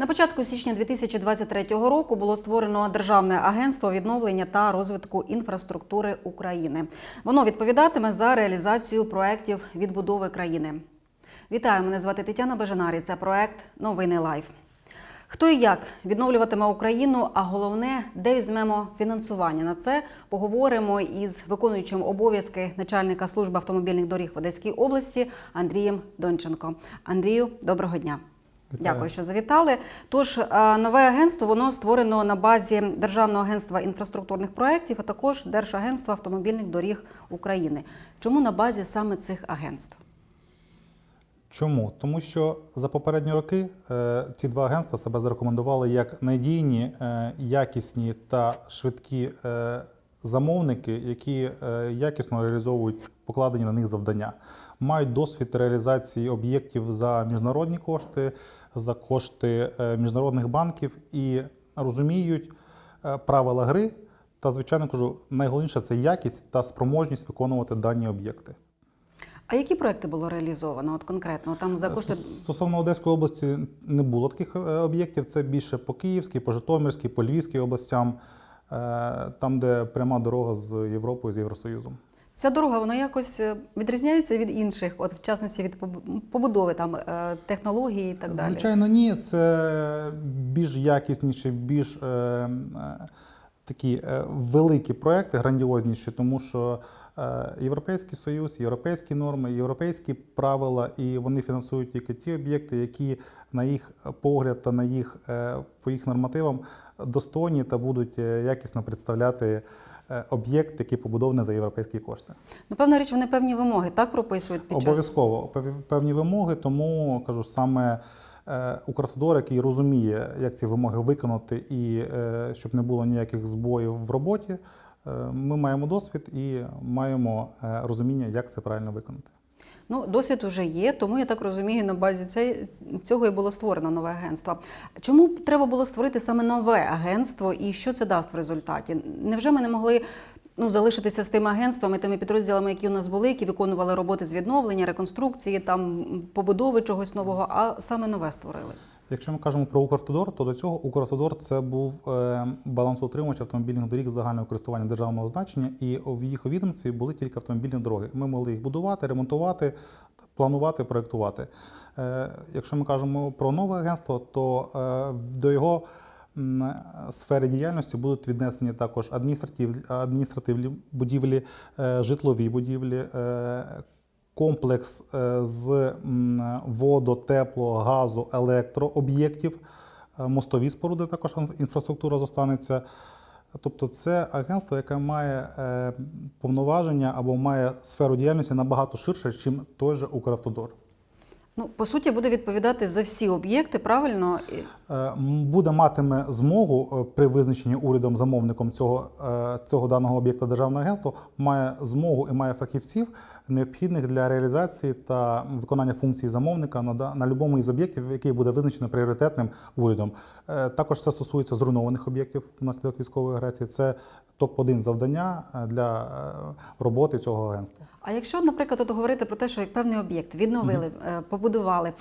На початку січня 2023 року було створено Державне агентство відновлення та розвитку інфраструктури України. Воно відповідатиме за реалізацію проєктів відбудови країни. Вітаю, мене звати Тетяна Бежанарі. Це проект Новини Лайф. Хто і як відновлюватиме Україну, а головне, де візьмемо фінансування на це, поговоримо із виконуючим обов'язки начальника служби автомобільних доріг в Одеській області Андрієм Донченко. Андрію, доброго дня. Дякую, що завітали. Тож е, нове агентство воно створено на базі Державного агентства інфраструктурних проєктів, а також Держагентства автомобільних доріг України. Чому на базі саме цих агентств? Чому? Тому що за попередні роки е, ці два агентства себе зарекомендували як надійні, е, якісні та швидкі замовники, які якісно реалізовують покладені на них завдання. Мають досвід реалізації об'єктів за міжнародні кошти, за кошти е, міжнародних банків і розуміють е, правила гри. Та, звичайно кажу, найголовніше це якість та спроможність виконувати дані об'єкти. А які проекти було реалізовано? От конкретно там за кошти Стосовно Одеської області не було таких е, об'єктів. Це більше по Київській, по Житомирській, по Львівській областям, е, там, де пряма дорога з Європою, з Євросоюзом. Ця дорога вона якось е, відрізняється від інших, от в частності від побудови там е, технології і так далі. Звичайно, ні. Це більш якісніші, більш е, е, такі великі проекти, грандіозніші, тому що Європейський Союз, європейські норми, європейські правила, і вони фінансують тільки ті об'єкти, які на їх погляд та на їх по їх нормативам достойні та будуть якісно представляти. Е, Об'єкт, який побудований за європейські кошти. Ну, певна річ, вони певні вимоги так прописують під час. Обов'язково певні вимоги, тому кажу саме е, Укравтодор, який розуміє, як ці вимоги виконати, і е, щоб не було ніяких збоїв в роботі. Ми маємо досвід і маємо розуміння, як це правильно виконати. Ну, досвід уже є, тому я так розумію, на базі цього і було створено нове агентство. Чому треба було створити саме нове агентство і що це дасть в результаті? Невже ми не могли ну, залишитися з тими агентствами, тими підрозділами, які у нас були, які виконували роботи з відновлення, реконструкції, там побудови чогось нового, а саме нове створили? Якщо ми кажемо про Укравтодор, то до цього Укравтодор це був е, балансоутримувач автомобільних доріг загального користування державного значення, і в їх відомстві були тільки автомобільні дороги. Ми могли їх будувати, ремонтувати, планувати, проєктувати. Е, Якщо ми кажемо про нове агентство, то е, до його сфери діяльності будуть віднесені також адміністратив, адміністративні будівлі, житлові будівлі, комплекс е, з м, воду, тепло, газу, електрооб'єктів, е, мостові споруди також інфраструктура зостанеться. Тобто це агентство, яке має е, повноваження або має сферу діяльності набагато ширше, ніж той же Укравтодор. Ну, по суті, буде відповідати за всі об'єкти, правильно? Буде матиме змогу при визначенні урядом замовником цього, цього даного об'єкта державного агентства, має змогу і має фахівців необхідних для реалізації та виконання функції замовника на, на будь-якому із об'єктів, який буде визначено пріоритетним урядом. Е, Також це стосується зруйнованих об'єктів внаслідок військової агресії. Це топ-1 завдання е, для е, роботи цього агентства. А якщо, наприклад, от говорити про те, що як певний об'єкт відновили, е, побудували,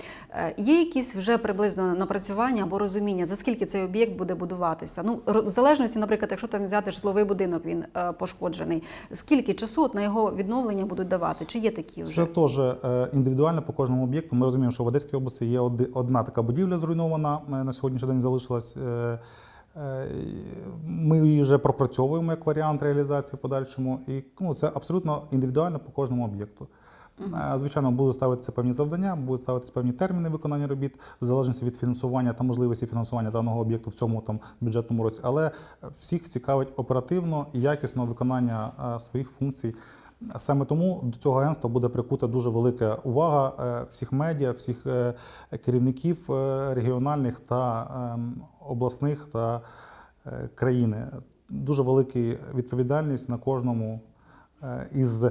є якісь вже приблизно напрацювання або розуміння, за скільки цей об'єкт буде будуватися? Ну, в залежності, наприклад, якщо там взяти житловий будинок, він пошкоджений, скільки часу от на його відновлення будуть давати? Чи є такі вже? Це теж індивідуально по кожному об'єкту. Ми розуміємо, що в Одеській області є одна така будівля зруйнована на сьогоднішній день залишилась. Е, е, Ми її вже пропрацьовуємо як варіант реалізації в подальшому. І ну, це абсолютно індивідуально по кожному об'єкту. Е, Звичайно, будуть ставитися певні завдання, будуть ставитися певні терміни виконання робіт в залежності від фінансування та можливості фінансування даного об'єкту в цьому там бюджетному році. Але всіх цікавить оперативно і якісно виконання своїх функцій. Саме тому до цього агентства буде прикута дуже велика увага е, всіх медіа, всіх е, керівників е, регіональних та ем, обласних та країни. Дуже велика відповідальність на кожному із,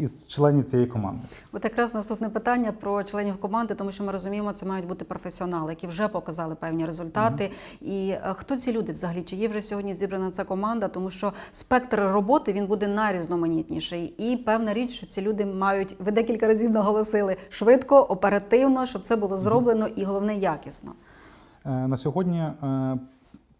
із членів цієї команди. От якраз наступне питання про членів команди, тому що ми розуміємо, це мають бути професіонали, які вже показали певні результати. І е, хто ці люди взагалі? Чи є вже сьогодні зібрана ця команда? Тому що спектр роботи він буде найрізноманітніший. І певна річ, що ці люди мають, ви декілька разів наголосили, швидко, оперативно, щоб це було зроблено і головне якісно. Е, На сьогодні е,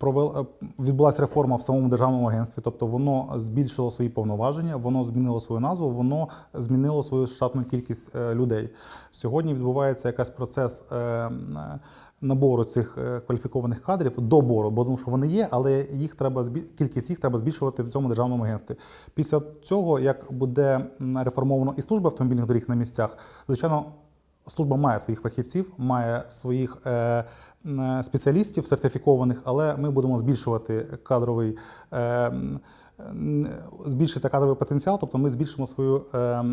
провел, е, відбулася реформа в самому державному агентстві, тобто воно збільшило свої повноваження, воно змінило свою назву, воно змінило свою штатну кількість е, людей. Сьогодні відбувається якийсь процес. е, Набору цих кваліфікованих кадрів добору, бо тому що вони є, але їх треба кількість їх треба збільшувати в цьому державному агентстві. Після цього, як буде реформовано і служба автомобільних доріг на місцях, звичайно, служба має своїх фахівців, має своїх спеціалістів сертифікованих, але ми будемо збільшувати кадровий. Е, н- збільшиться кадровий потенціал, тобто ми збільшимо свою, е,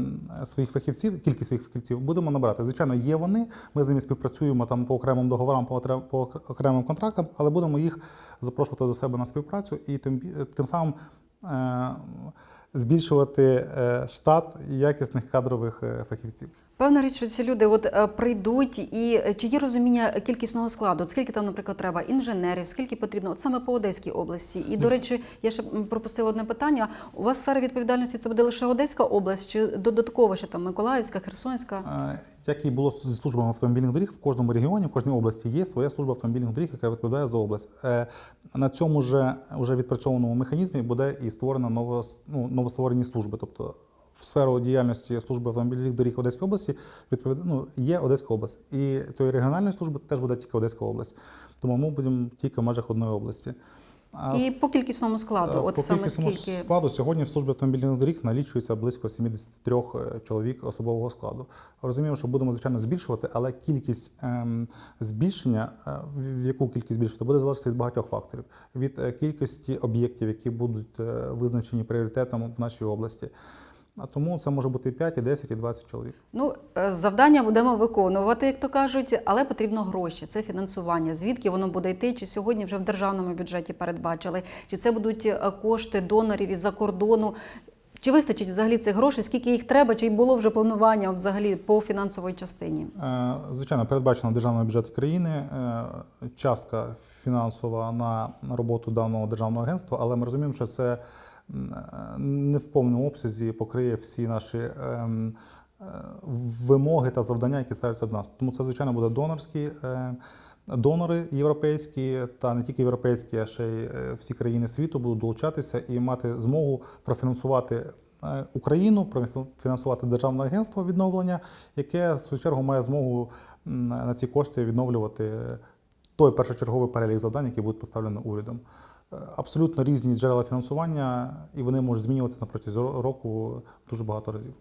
своїх фахівців, кількість своїх фахівців будемо набирати. Звичайно, є вони. Ми з ними співпрацюємо там по окремим договорам, по, окремим контрактам, але будемо їх запрошувати до себе на співпрацю і тим, тим самим е, збільшувати е, штат якісних кадрових е, фахівців. Певна річ, що ці люди от е, прийдуть, і е, чи є розуміння кількісного складу? От скільки там, наприклад, треба інженерів, скільки потрібно, от саме по Одеській області. І до речі, я ще пропустила одне питання. У вас сфера відповідальності це буде лише Одеська область, чи додатково ще там Миколаївська, Херсонська? Як і було зі службами автомобільних доріг, в кожному регіоні, в кожній області є своя служба автомобільних доріг, яка відповідає за область. Е, На цьому же вже відпрацьованому механізмі буде і створена ново, ну, новостворені служби. Тобто в сферу діяльності служби автомобільних доріг Одеської області відповід... ну, є Одеська область. І цієї регіональної служби теж буде тільки Одеська область. Тому ми будемо тільки в межах одної області. І по кількісному складу, Е, от По саме скільки складу сьогодні в службі автомобільних доріг налічується близько 73 е, чоловік особового складу. Розуміємо, що будемо звичайно збільшувати, але кількість ем, збільшення, е, в яку кількість збільшувати, буде залежати від багатьох факторів: від кількості об'єктів, які будуть визначені пріоритетом в нашій області. А тому це може бути і 5, і 10, і 20 чоловік. Ну, е, завдання будемо виконувати, як то кажуть, але потрібно гроші. Це фінансування. Звідки воно буде йти? Чи сьогодні вже в державному бюджеті передбачили? Чи це будуть е, кошти донорів із-за кордону? Чи вистачить взагалі цих грошей? Скільки їх треба? Чи було вже планування от взагалі по фінансовій частині? Е, Звичайно, передбачено в державному бюджеті країни частка фінансова на роботу даного державного агентства, але ми розуміємо, що це не в повному обсязі покриє всі наші ем, е, вимоги та завдання, які ставляться до нас. Тому це, звичайно, буде донорські. е, Донори європейські та не тільки європейські, а ще й е, всі країни світу будуть долучатися і мати змогу профінансувати Україну, профінансувати державне агентство відновлення, яке в свою чергу має змогу на ці кошти відновлювати той першочерговий перелік завдань, які будуть поставлені урядом. Абсолютно різні джерела фінансування, і вони можуть змінюватися на протязі року дуже багато разів.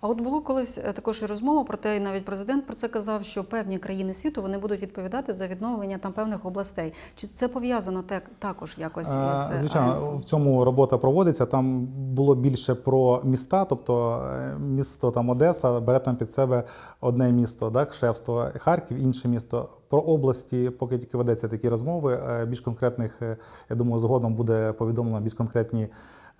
А от було колись е, також і розмова про те, і навіть президент про це казав, що певні країни світу вони будуть відповідати за відновлення там певних областей. Чи це пов'язано так також якось із е, Звичайно, агентством? в цьому робота проводиться. Там було більше про міста, тобто е, місто там Одеса бере там під себе одне місто, так, шефство, Харків, інше місто. Про області, поки тільки ведеться такі розмови. Більш конкретних, я думаю, згодом буде повідомлено більш конкретні.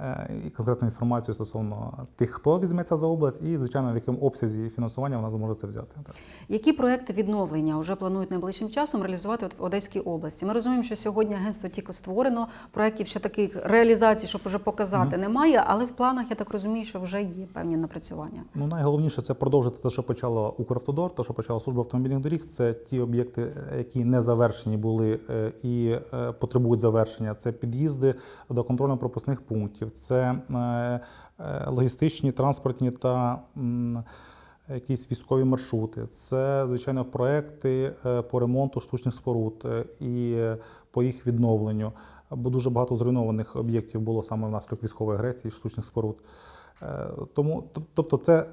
Е, І конкретну інформацію стосовно тих, хто візьметься за область, і звичайно в якому обсязі фінансування вона зможе це взяти. Так. Які проекти відновлення вже планують найближчим часом реалізувати в Одеській області? Ми розуміємо, що сьогодні агентство тільки створено, проєктів ще таких реалізацій, щоб вже показати, немає, але в планах я так розумію, що вже є певні напрацювання. Ну, найголовніше це продовжити те, що почало Укравтодор, те, що почала служба автомобільних доріг. Це ті об'єкти, е, які не завершені були е, і потребують завершення. Це під'їзди до контрольно-пропускних пунктів, це е, е, логістичні, транспортні та якісь військові маршрути. Це, звичайно, проекти е, по ремонту штучних споруд і по їх відновленню. Бо дуже багато зруйнованих об'єктів було саме внаслідок військової агресії, штучних споруд. Е, Тому, тобто, це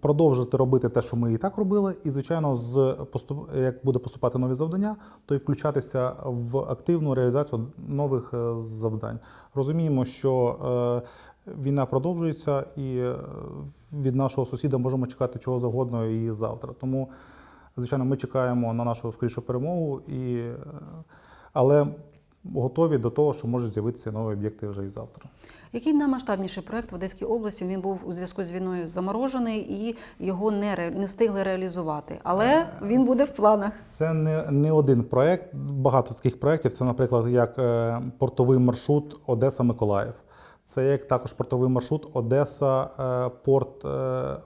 продовжити робити те, що ми і так робили, і звичайно, з як буде поступати нові завдання, то й включатися в активну реалізацію нових е, завдань. Розуміємо, що е, війна продовжується, і від нашого сусіда можемо чекати чого завгодно і завтра. Тому, звичайно, ми чекаємо на нашу скорішу перемогу, і, але готові до того, що можуть з'явитися нові об'єкти вже і завтра. Який наймасштабніший проект в Одеській області він був у зв'язку з війною заморожений і його не, ре- не встигли реалізувати, але він буде в планах. Це не, не один проект. Багато таких проєктів. Це, наприклад, як е, портовий маршрут Одеса-Миколаїв. Це як також портовий маршрут Одеса, е, порт е,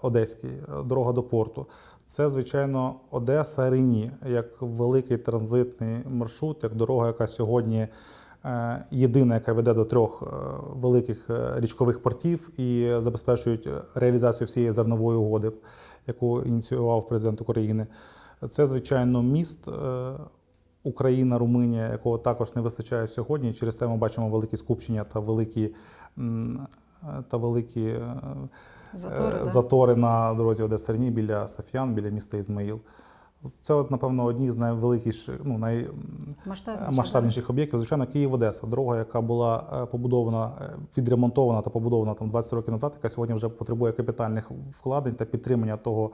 Одеський, е, дорога до порту. Це, звичайно, Одеса Рені як великий транзитний маршрут, як дорога, яка сьогодні е, єдина, яка веде до трьох е, великих е, річкових портів і забезпечують реалізацію всієї зернової угоди, яку ініціював президент України. Це, звичайно, міст. е, Україна, Румунія, якого також не вистачає сьогодні. Через це ми бачимо великі скупчення та великі, е, та великі е, Затори, е, да? на дорозі Одеса Рені біля Саф'ян, біля міста Ізмаїл. Це, от, напевно, одні з найвеликіших, ну, наймасштабніших об'єктів. Звичайно, Київ-Одеса, дорога, яка була е, побудована, е, відремонтована та побудована там 20 років назад, яка сьогодні вже потребує капітальних вкладень та підтримання того,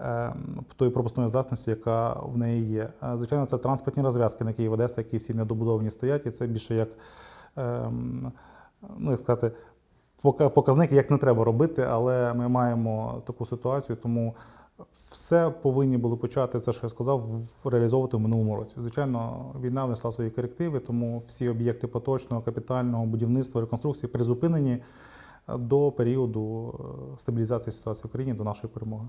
е, тої пропускної здатності, яка в неї є. Звичайно, це транспортні розв'язки на Київ-Одеса, які всі недобудовані стоять, і це більше як, ну, як сказати, пока- показник, як не треба робити, але ми маємо таку ситуацію, тому все повинні були почати, це, що я сказав, реалізовувати в минулому році. Звичайно, війна внесла свої корективи, тому всі об'єкти поточного, капітального будівництва, реконструкції призупинені до періоду е, стабілізації ситуації в країні, до нашої перемоги.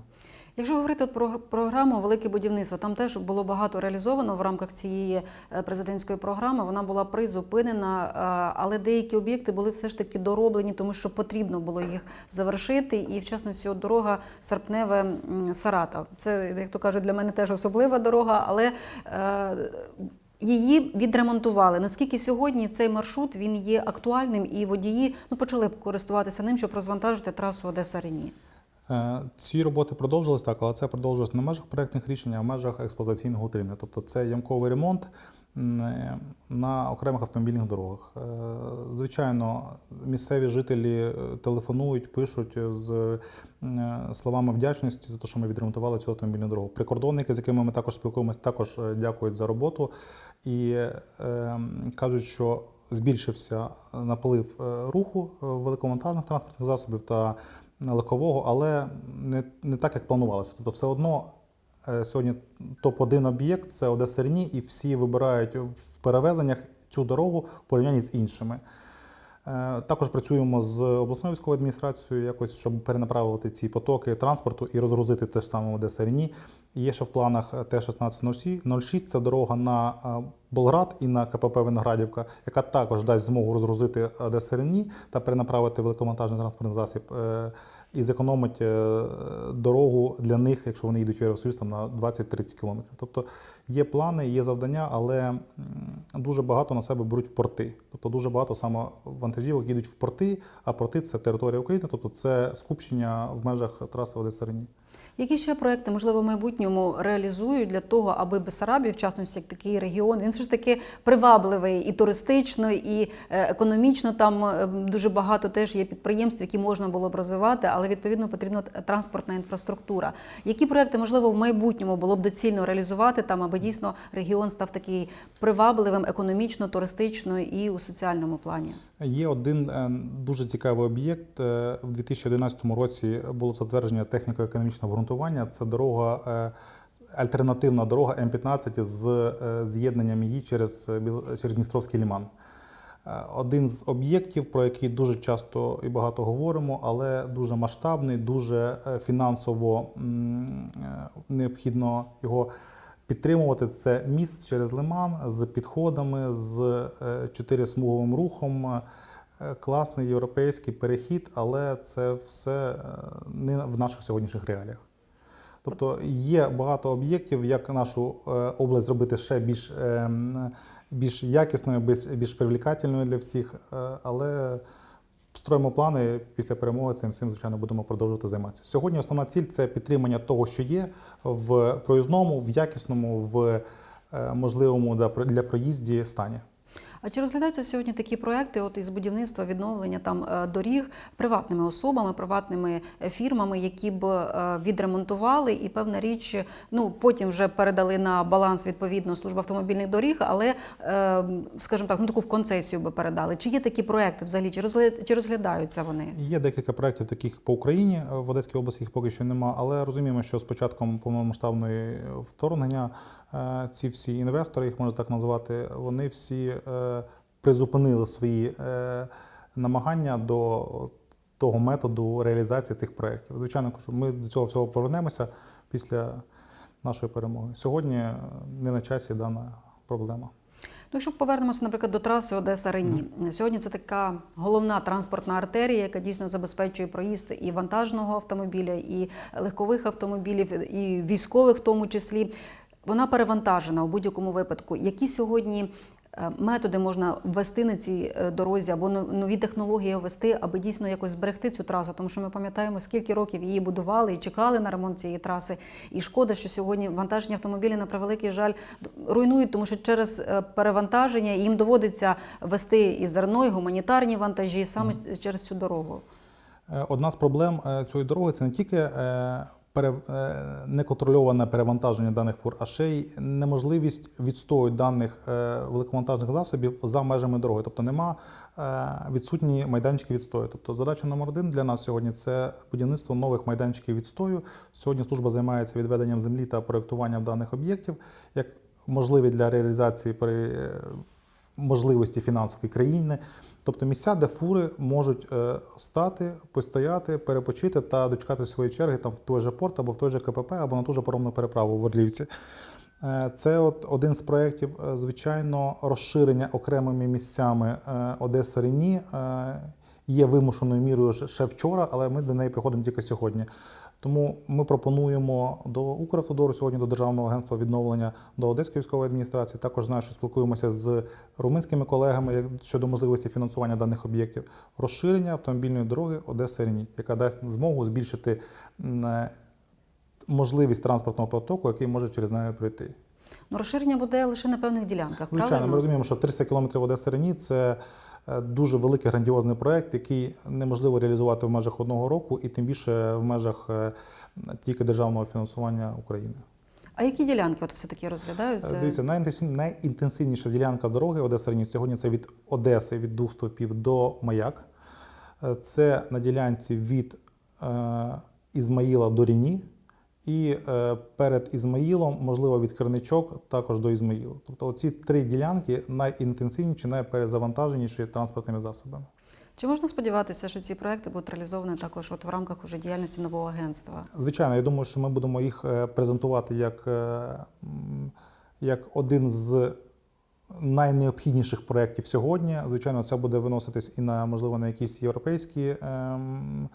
Якщо говорити про програму Велике будівництво, там теж було багато реалізовано в рамках цієї е, президентської програми. Вона була призупинена, е, але деякі об'єкти були все ж таки дороблені, тому що потрібно було їх завершити. І в частності от дорога Сарпневе м, Саратов. Це як то кажуть, для мене теж особлива дорога, але Її відремонтували. Наскільки сьогодні цей маршрут він є актуальним, і водії ну почали б користуватися ним, щоб розвантажити трасу Одеса Рені. Е, Ці роботи продовжились так, але це продовжилось не в межах проєктних рішень, а в межах експлуатаційного утримання. Тобто це ямковий ремонт на окремих автомобільних дорогах. Е, Звичайно, місцеві жителі е, телефонують, пишуть з е, словами вдячності за те, що ми відремонтували цю автомобільну дорогу. Прикордонники, з якими ми також спілкуємося, також дякують за роботу і кажуть, що збільшився наплив руху великовантажних транспортних засобів та легкового, але не, не так, як планувалося. Тобто, все одно сьогодні топ-1 об'єкт це Одеса Рені, і всі вибирають в перевезеннях цю дорогу в порівнянні з іншими. Е, Також працюємо з обласною військовою адміністрацією, якось, щоб перенаправити ці потоки транспорту і розгрузити те ж саме Одеса Рені. Є ще в планах Т-1606, це дорога на е, Болград і на КПП Виноградівка, яка також дасть змогу розгрузити Одеса Рені та перенаправити великомонтажний транспортний засіб. І зекономить е, дорогу для них, якщо вони йдуть в Євросоюз, там на 20-30 кілометрів. Тобто є плани, є завдання, але дуже багато на себе беруть порти. Тобто дуже багато саме вантажівок їдуть в порти, а порти це територія України, тобто це скупчення в межах траси Одеса Рені. Які ще проекти, можливо, в майбутньому реалізують для того, аби Бесарабія, в частності як такий регіон, він все ж таки привабливий і туристично, і е, економічно. Там е, дуже багато теж є підприємств, які можна було б розвивати, але відповідно потрібна транспортна інфраструктура. Які проекти, можливо, в майбутньому було б доцільно реалізувати там, аби дійсно регіон став такий привабливим економічно, туристично і у соціальному плані? Є один е, дуже цікавий об'єкт. Е, В 2011 році було затвердження техніко-економічного обґрунтування. Це дорога, е, альтернативна дорога М15 з з'єднанням її через, через Дністровський ліман. Один з об'єктів, про який дуже часто і багато говоримо, але дуже масштабний, дуже фінансово необхідно його підтримувати. Це міст через лиман з підходами, з е, чотирисмуговим рухом. Е, Класний європейський перехід, але це все е, не в наших сьогоднішніх реаліях. Тобто є багато об'єктів, як нашу область зробити ще більш, е, більш якісною, більш, привлекательною для всіх, але строїмо плани після перемоги цим всім, звичайно, будемо продовжувати займатися. Сьогодні основна ціль це підтримання того, що є в проїзному, в якісному, в е, можливому для про- для проїзді стані. А чи розглядаються сьогодні такі проекти, от із будівництва відновлення там е, доріг приватними особами, приватними е, фірмами, які б е, відремонтували і певна річ, ну потім вже передали на баланс відповідно служба автомобільних доріг, але скажімо так, ну таку в концесію би передали. Чи є такі проекти взагалі? Чи розглядаються вони? Є декілька проєктів таких по Україні. В Одеській області їх поки що нема, але розуміємо, що з початком повномасштабної вторгнення ці всі інвестори, їх можна так назвати, вони всі е, призупинили свої е, намагання до того методу реалізації цих проєктів. Звичайно, ми до цього всього повернемося після нашої перемоги. Сьогодні е, не на часі дана проблема. Ну, якщо повернемося, наприклад, до траси Одеса Рені. Сьогодні це така головна транспортна артерія, яка дійсно забезпечує проїзд і вантажного автомобіля, і легкових автомобілів, і військових, в тому числі. Вона перевантажена у будь-якому випадку. Які сьогодні е, методи можна ввести на цій е, дорозі або нові технології ввести, аби дійсно якось зберегти цю трасу? Тому що ми пам'ятаємо, скільки років її будували і чекали на ремонт цієї траси. І шкода, що сьогодні вантажні автомобілі на превеликий жаль руйнують, тому що через е, перевантаження їм доводиться вести і зерно, і гуманітарні вантажі саме через цю дорогу. Одна з проблем цієї дороги це не тільки неконтрольоване перевантаження даних фур, а ще й неможливість відстою даних е, великовантажних засобів за межами дороги. Тобто нема е, відсутні майданчики відстою. Тобто задача номер один для нас сьогодні це будівництво нових майданчиків відстою. Сьогодні служба займається відведенням землі та проєктуванням даних об'єктів як можливі для реалізації при е, можливості фінансової країни. Тобто місця, де фури можуть е, стати, постояти, перепочити та дочекати своєї черги там в той же порт або в той же КПП, або на ту же паромну переправу в Орлівці. Е, Це от один з проєктів, е, звичайно, розширення окремими місцями Одеса Рені е, є вимушеною мірою ще- вчора, але ми до неї приходимо тільки сьогодні. Тому ми пропонуємо до Укравтодору сьогодні до Державного агентства відновлення до Одеської військової адміністрації. Також знаю, що спілкуємося з румунськими колегами щодо можливості фінансування даних об'єктів. Розширення автомобільної дороги Одеса Рені, яка дасть змогу збільшити е, можливість транспортного потоку, який може через неї пройти. Ну, розширення буде лише на певних ділянках. Звичайно, правильно? ми розуміємо, що 300 кілометрів Одеси Рені це дуже великий грандіозний проект, який неможливо реалізувати в межах одного року, і тим більше в межах е, тільки державного фінансування України. А які ділянки от все-таки розглядаються? Е, Дивіться, найінтенсивні- найінтенсивніша ділянка дороги Одеса Рені сьогодні це від Одеси від двох стовпів до Маяк. Е, Це на ділянці від е, Ізмаїла до Ріні. І е, перед Ізмаїлом, можливо, від Керничок також до Ізмаїлу. Тобто оці три ділянки найінтенсивніші, найперезавантаженіші транспортними засобами. Чи можна сподіватися, що ці проекти будуть реалізовані також от в рамках уже діяльності нового агентства? Звичайно, я думаю, що ми будемо їх е, презентувати як, е, як один з найнеобхідніших проєктів сьогодні. Звичайно, це буде виноситись і на можливо на якісь європейські ем,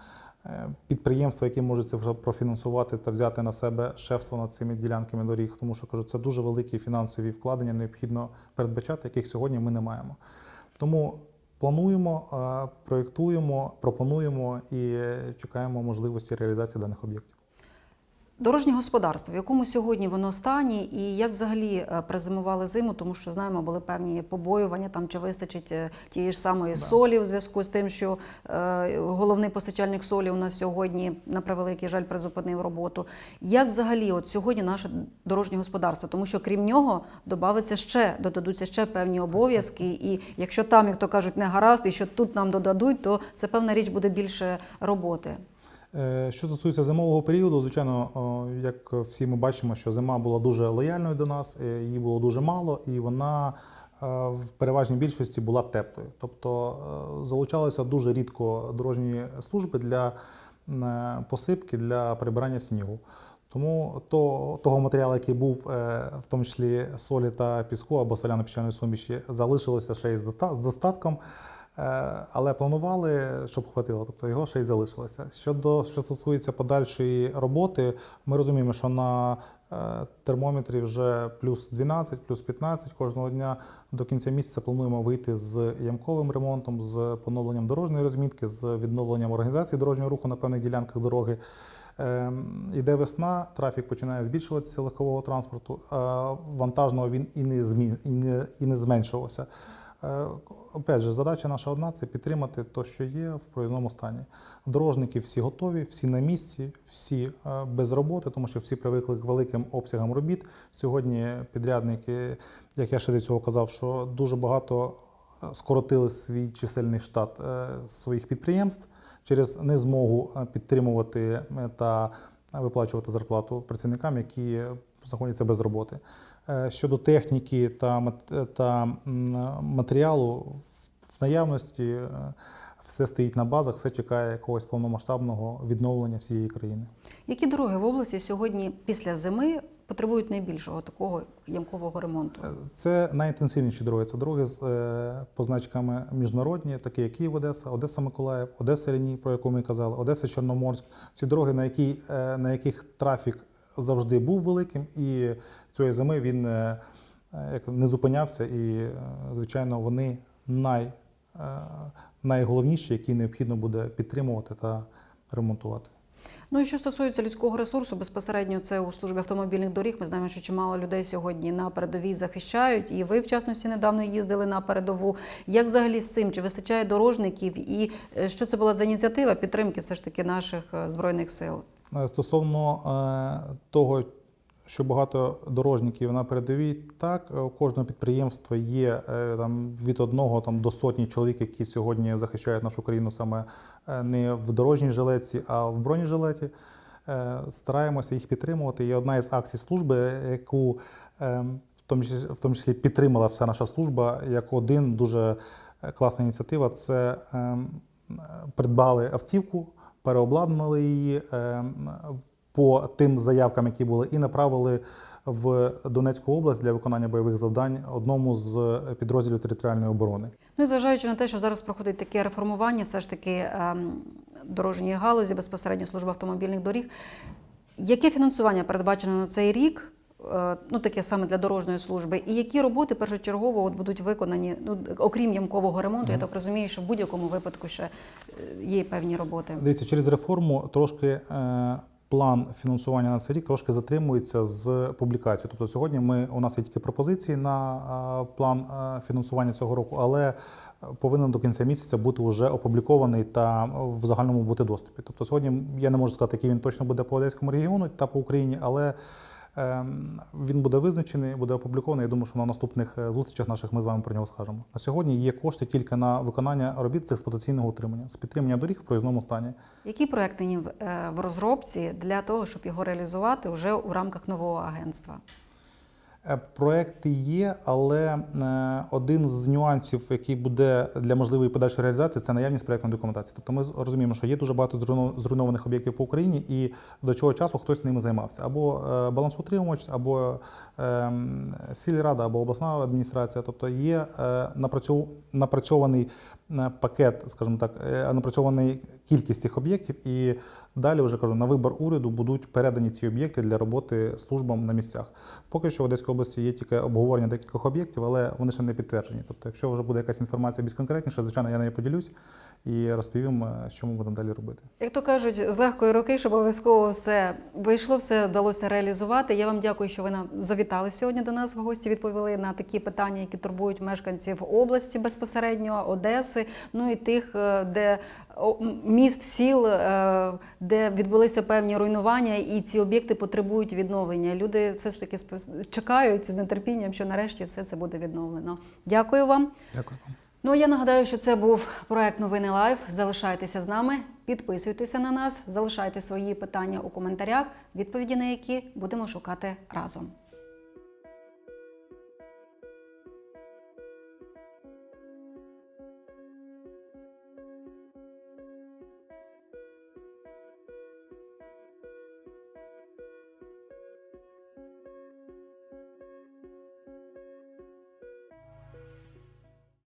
підприємства, які можуть це вже профінансувати та взяти на себе шефство над цими ділянками доріг. Тому що кажу, це дуже великі фінансові вкладення, необхідно передбачати, яких сьогодні ми не маємо. Тому плануємо, е, проєктуємо, пропонуємо і е, чекаємо можливості реалізації даних об'єктів. Дорожнє господарство, в якому сьогодні воно стані, і як взагалі е, призимували зиму, тому що знаємо, були певні побоювання там чи вистачить е, тієї ж самої солі в зв'язку з тим, що е, головний постачальник солі у нас сьогодні на превеликий жаль призупинив роботу. Як взагалі, от сьогодні наше дорожнє господарство, тому що крім нього додаться ще додадуться ще певні обов'язки, і якщо там, як то кажуть, не гаразд, і що тут нам додадуть, то це певна річ буде більше роботи. Е, Що стосується зимового періоду, звичайно, як всі ми бачимо, що зима була дуже лояльною до нас, е, її було дуже мало, і вона е, в переважній більшості була теплою. Тобто залучалися дуже рідко дорожні служби для посипки для прибирання снігу. Тому то, того матеріалу, який був, в тому числі солі та піску або соляно-піщаної суміші, залишилося ще й з достатком. Е, Але планували, щоб хватило, тобто його ще й залишилося. Щодо що стосується подальшої роботи, ми розуміємо, що на е, термометрі вже плюс 12, плюс 15 кожного дня. До кінця місяця плануємо вийти з ямковим ремонтом, з поновленням дорожньої розмітки, з відновленням організації дорожнього руху на певних ділянках дороги. Ем, Іде весна, трафік починає збільшуватися легкового транспорту, а вантажного він і не, змін, і не, і не зменшувався. Е, Опять же, задача наша одна це підтримати те, що є в провідному стані. Дорожники всі готові, всі на місці, всі е, без роботи, тому що всі привикли к великим обсягам робіт. Сьогодні підрядники, як я ще до цього казав, що дуже багато е, скоротили свій чисельний штат своїх підприємств через незмогу підтримувати та виплачувати зарплату працівникам, які знаходяться без роботи. Е, Щодо техніки та, та матеріалу, в наявності е, все стоїть на базах, все чекає якогось повномасштабного відновлення всієї країни. Які дороги в області сьогодні після зими потребують найбільшого такого ямкового ремонту? Це найінтенсивніші дороги. Це дороги з е, позначками міжнародні, такі як Київ, Одеса, Одеса Миколаїв, Одеса Рені, про яку ми казали, Одеса Чорноморськ. Ці дороги, на, які, е, на яких трафік завжди був великим, і цієї зими він е, як не зупинявся. І, е, звичайно, вони най, е, найголовніші, які необхідно буде підтримувати та ремонтувати. Ну і що стосується людського ресурсу, безпосередньо це у службі автомобільних доріг. Ми знаємо, що чимало людей сьогодні на передовій захищають, і ви, в частності, недавно їздили на передову. Як взагалі з цим? Чи вистачає дорожників? І що це була за ініціатива підтримки все ж таки наших збройних сил? Стосовно того, що багато дорожників на передовій, так е, у кожного підприємства є е, там від одного там до сотні чоловік, які сьогодні захищають нашу країну саме е, не в дорожній жилетці, а в бронежилеті. Стараємося їх підтримувати. І одна із акцій служби, яку в тому числі, в тому числі підтримала вся наша служба, як один дуже класна ініціатива, це е, придбали автівку, переобладнали її е, по тим заявкам, які були, і направили в Донецьку область для виконання бойових завдань одному з підрозділів територіальної оборони. Ну і зважаючи на те, що зараз проходить таке реформування, все ж таки ем, дорожньої галузі, безпосередньо служба автомобільних доріг. Яке фінансування передбачено на цей рік? е, Ну, таке саме для дорожньої служби, і які роботи першочергово от будуть виконані, ну окрім ямкового ремонту, я так розумію, що в будь-якому випадку ще е, є певні роботи. Дивіться, через реформу трошки е, план фінансування на цей рік трошки затримується з публікацією. Тобто сьогодні ми у нас є тільки пропозиції на е, план е, фінансування цього року, але повинен до кінця місяця бути вже опублікований та в загальному бути доступі. Тобто сьогодні я не можу сказати, який він точно буде по Одеському регіону та по Україні, але він буде визначений, буде опублікований. Я думаю, що на наступних е, зустрічах наших ми з вами про нього скажемо. На сьогодні є кошти тільки на виконання робіт з експлуатаційного утримання, з підтримання доріг в проїзному стані. Які проекти е, в розробці для того, щоб його реалізувати вже у рамках нового агентства? Е, Проекти є, але е, один з нюансів, який буде для можливої подальшої реалізації, це наявність проектної документації. Тобто ми розуміємо, що є дуже багато зруйнованих об'єктів по Україні, і до цього часу хтось ними займався. Або е, балансоутримувач, або ем, сільрада, або обласна адміністрація. Тобто є напрацьований пакет, скажімо так, напрацьований кількість цих об'єктів, і далі вже кажу, на вибір уряду будуть передані ці об'єкти для роботи службам на місцях. Поки що в Одеській області є тільки обговорення декількох об'єктів, але вони ще не підтверджені. Тобто, якщо вже буде якась інформація більш конкретніша, звичайно, я нею поділюсь і розповім, е, що ми будемо далі робити. Як то кажуть, з легкої руки, щоб обов'язково все вийшло, все вдалося реалізувати. Я вам дякую, що ви нам завітали сьогодні до нас в гості. Відповіли на такі питання, які турбують мешканців області безпосередньо, Одеси, ну і тих, е, де міст, сіл, е, де відбулися певні руйнування, і ці об'єкти потребують відновлення. Люди все ж таки чекають з нетерпінням, що нарешті все це буде відновлено. Дякую вам. Дякую вам. Ну, я нагадаю, що це був проект Новини Лайв. Залишайтеся з нами, підписуйтеся на нас, залишайте свої питання у коментарях, відповіді на які будемо шукати разом.